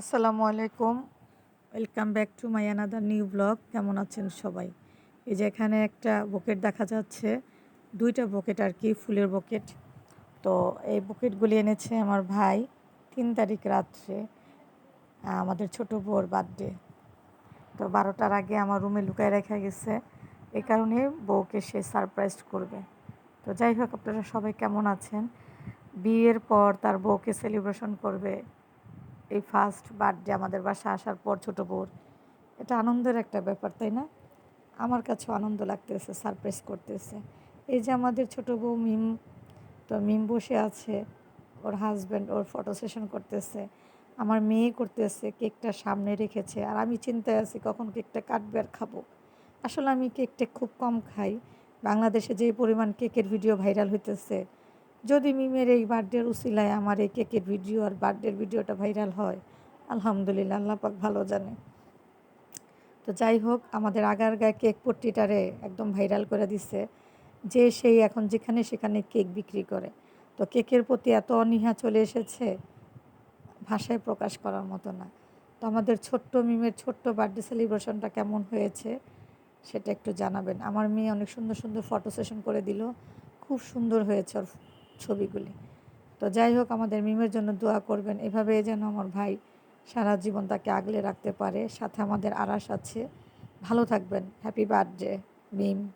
আসসালামু আলাইকুম। Welcome back to my another new blog কেমন আছেন সবাই? এই যে এখানে একটা বকেট দেখা যাচ্ছে। দুইটা বকেট আর কি, ফুলের বকেট। তো এই বকেটগুলি এনেছে আমার ভাই তিন তারিখ রাত্রে আমাদের ছোট বউর বার্থডে তো বারোটার আগে আমার রুমে লুকায় রেখে গেছে। এ কারণে বউকে সে সারপ্রাইজ করবে। তো যাই হোক, আপনারা সবাই কেমন আছেন? বিয়ের পর তার বউকে সেলিব্রেশন করবে। এই ফার্স্ট বার্থডে আমাদের বাসা আসার পর ছোট বউর। এটা আনন্দের একটা ব্যাপার, তাই না? আমার কাছেও আনন্দ লাগতেছে সারপ্রাইজ করতেছে। এই যে আমাদের ছোট বউ মিম, তো মিম বসে আছে, ওর হাজব্যান্ড ওর ফটো সেশন করতেছে, আমার মেয়ে করতেছে, কেকটা সামনে রেখেছে, আর আমি চিন্তায় আছি কখন কেকটা কাটবে আর খাব। আসলে আমি কেকটা খুব কম খাই, বাংলাদেশে যে পরিমাণ কেকের ভিডিও ভাইরাল হইতেছে যদি মিমের এই বার্থডের উসিলায় আমার এই কেকের ভিডিও আর বার্থডের ভিডিওটা ভাইরাল হয়, আলহামদুলিল্লাহ আল্লাহ পাক ভালো জানে। তো যাই হোক, আমাদের আগার গায়ে কেক পট্টিটারে একদম ভাইরাল করে দিছে, যে সেই এখন যেখানে সেখানে কেক বিক্রি করে। তো কেকের প্রতি এত অনীহা চলে এসেছে, ভাষায় প্রকাশ করার মতো না। তো আমাদের ছোট্ট মিমের ছোট্ট বার্থডে সেলিব্রেশনটা কেমন হয়েছে, সেটা একটু জানাবেন। আমার মেয়ে অনেক সুন্দর সুন্দর ফটো সেশন করে দিল, খুব সুন্দর হয়েছে ওর ছবিগুলি। তো যাই হোক, আমাদের মিমের জন্য দোয়া করবেন। এভাবে যেন আমার ভাই সারা জীবন তাকে আগলে রাখতে পারে। সাথে আমাদের আরাস আছে। ভালো থাকবেন। Happy birthday Mim.